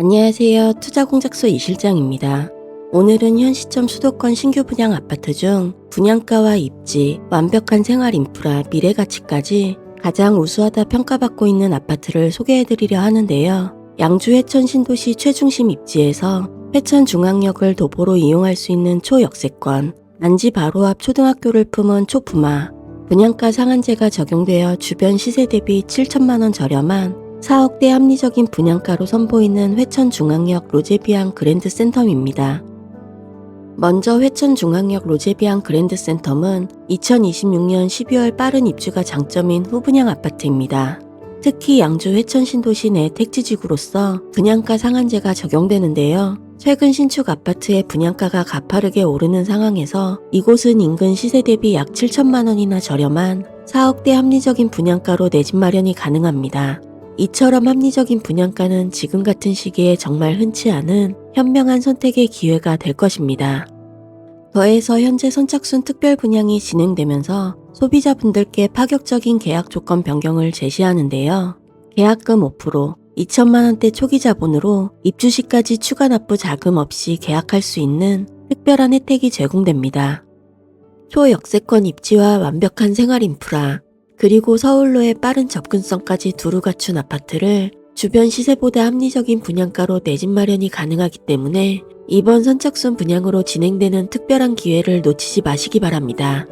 안녕하세요. 투자공작소 이실장입니다. 오늘은 현 시점 수도권 신규 분양 아파트 중 분양가와 입지, 완벽한 생활 인프라, 미래 가치까지 가장 우수하다 평가받고 있는 아파트를 소개해드리려 하는데요. 양주 회천 신도시 최중심 입지에서 회천 중앙역을 도보로 이용할 수 있는 초역세권, 난지 바로 앞 초등학교를 품은 초품화, 분양가 상한제가 적용되어 주변 시세 대비 7천만원 저렴한 4억대 합리적인 분양가로 선보이는 회천중앙역 로제비앙 그랜드센텀입니다. 먼저 회천중앙역 로제비앙 그랜드센텀은 2026년 12월 빠른 입주가 장점인 후분양 아파트입니다. 특히 양주 회천 신도시 내 택지지구로서 분양가 상한제가 적용되는데요. 최근 신축 아파트의 분양가가 가파르게 오르는 상황에서 이곳은 인근 시세 대비 약 7천만 원이나 저렴한 4억대 합리적인 분양가로 내 집 마련이 가능합니다. 이처럼 합리적인 분양가는 지금 같은 시기에 정말 흔치 않은 현명한 선택의 기회가 될 것입니다. 더해서 현재 선착순 특별 분양이 진행되면서 소비자분들께 파격적인 계약 조건 변경을 제시하는데요. 계약금 5%, 2천만 원대 초기 자본으로 입주 시까지 추가 납부 자금 없이 계약할 수 있는 특별한 혜택이 제공됩니다. 초역세권 입지와 완벽한 생활 인프라, 그리고 서울로의 빠른 접근성까지 두루 갖춘 아파트를 주변 시세보다 합리적인 분양가로 내 집 마련이 가능하기 때문에 이번 선착순 분양으로 진행되는 특별한 기회를 놓치지 마시기 바랍니다.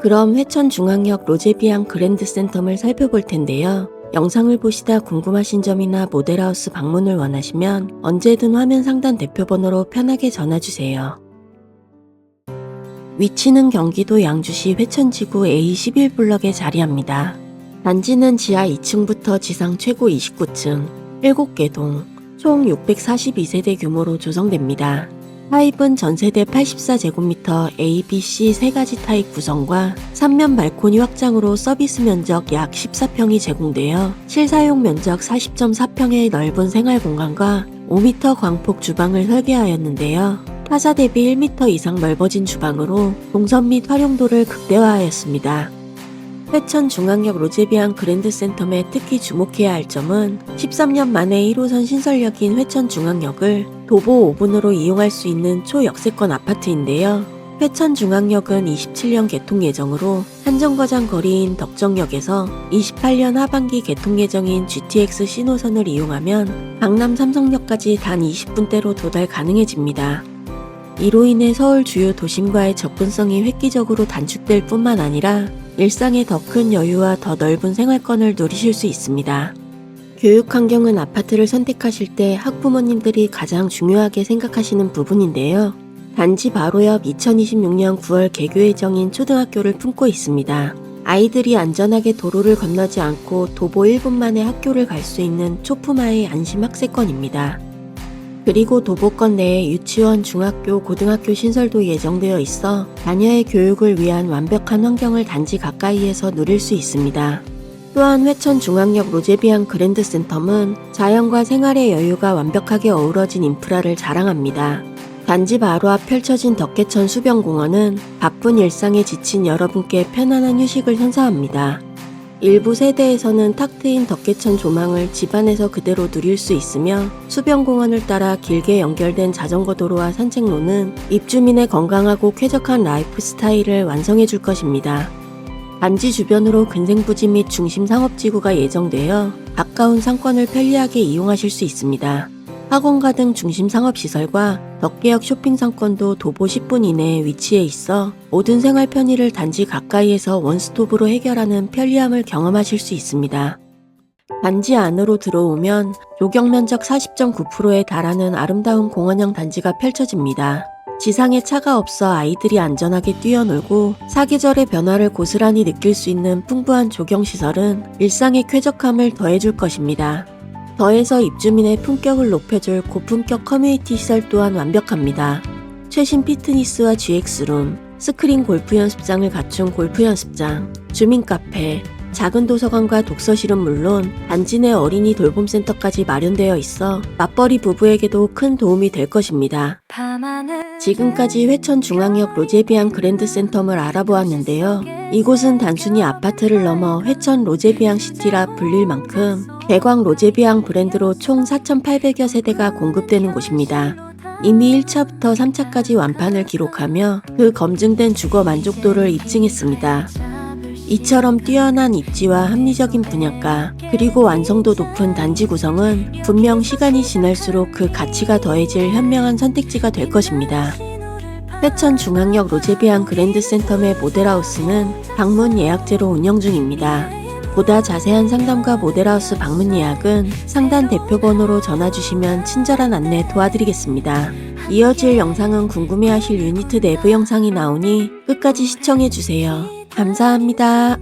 그럼 회천중앙역 로제비앙 그랜드센텀을 살펴볼 텐데요. 영상을 보시다 궁금하신 점이나 모델하우스 방문을 원하시면 언제든 화면 상단 대표번호로 편하게 전화주세요. 위치는 경기도 양주시 회천지구 A11블럭에 자리합니다. 단지는 지하 2층부터 지상 최고 29층, 7개 동, 총 642세대 규모로 조성됩니다. 타입은 전세대 84제곱미터 A, B, C 세 가지 타입 구성과 3면 발코니 확장으로 서비스 면적 약 14평이 제공되어 실사용 면적 40.4평의 넓은 생활 공간과 5m 광폭 주방을 설계하였는데요. 타사 대비 1m 이상 넓어진 주방으로 동선 및 활용도를 극대화하였습니다. 회천 중앙역 로제비앙 그랜드센텀에 특히 주목해야 할 점은 13년 만에 1호선 신설역인 회천 중앙역을 도보 5분으로 이용할 수 있는 초역세권 아파트인데요. 회천 중앙역은 27년 개통 예정으로 한정거장 거리인 덕정역에서 28년 하반기 개통 예정인 GTX 신호선을 이용하면 강남 삼성역까지 단 20분대로 도달 가능해집니다. 이로 인해 서울 주요 도심과의 접근성이 획기적으로 단축될 뿐만 아니라 일상의 더큰 여유와 더 넓은 생활권을 누리실 수 있습니다. 교육 환경은 아파트를 선택하실 때 학부모님들이 가장 중요하게 생각하시는 부분인데요. 단지 바로 옆 2026년 9월 개교 예정인 초등학교를 품고 있습니다. 아이들이 안전하게 도로를 건너지 않고 도보 1분 만에 학교를 갈 수 있는 초품화의 안심 학세권입니다. 그리고 도보권 내에 유치원, 중학교, 고등학교 신설도 예정되어 있어 자녀의 교육을 위한 완벽한 환경을 단지 가까이에서 누릴 수 있습니다. 또한 회천 중앙역 로제비앙 그랜드 센텀은 자연과 생활의 여유가 완벽하게 어우러진 인프라를 자랑합니다. 단지 바로 앞 펼쳐진 덕계천 수변공원은 바쁜 일상에 지친 여러분께 편안한 휴식을 선사합니다. 일부 세대에서는 탁 트인 덕계천 조망을 집안에서 그대로 누릴 수 있으며 수변공원을 따라 길게 연결된 자전거 도로와 산책로는 입주민의 건강하고 쾌적한 라이프 스타일을 완성해 줄 것입니다. 단지 주변으로 근생부지 및 중심 상업지구가 예정되어 가까운 상권을 편리하게 이용하실 수 있습니다. 학원가 등 중심 상업시설과 덕계역 쇼핑 상권도 도보 10분 이내에 위치해 있어 모든 생활 편의를 단지 가까이에서 원스톱으로 해결하는 편리함을 경험하실 수 있습니다. 단지 안으로 들어오면 조경 면적 40.9%에 달하는 아름다운 공원형 단지가 펼쳐집니다. 지상에 차가 없어 아이들이 안전하게 뛰어놀고 사계절의 변화를 고스란히 느낄 수 있는 풍부한 조경시설은 일상의 쾌적함을 더해줄 것입니다. 더해서 입주민의 품격을 높여줄 고품격 커뮤니티 시설 또한 완벽합니다. 최신 피트니스와 GX룸, 스크린 골프 연습장을 갖춘 골프 연습장, 주민 카페, 작은 도서관과 독서실은 물론 단지 내 어린이 돌봄센터까지 마련되어 있어 맞벌이 부부에게도 큰 도움이 될 것입니다. 지금까지 회천중앙역 로제비앙 그랜드센텀을 알아보았는데요. 이곳은 단순히 아파트를 넘어 회천 로제비앙 시티라 불릴 만큼 대광 로제비앙 브랜드로 총 4,800여 세대가 공급되는 곳입니다. 이미 1차부터 3차까지 완판을 기록하며 그 검증된 주거 만족도를 입증했습니다. 이처럼 뛰어난 입지와 합리적인 분양가, 그리고 완성도 높은 단지 구성은 분명 시간이 지날수록 그 가치가 더해질 현명한 선택지가 될 것입니다. 회천 중앙역 로제비앙 그랜드센텀의 모델하우스는 방문 예약제로 운영 중입니다. 보다 자세한 상담과 모델하우스 방문 예약은 상단 대표번호로 전화 주시면 친절한 안내 도와드리겠습니다. 이어질 영상은 궁금해하실 유니트 내부 영상이 나오니 끝까지 시청해 주세요. 감사합니다.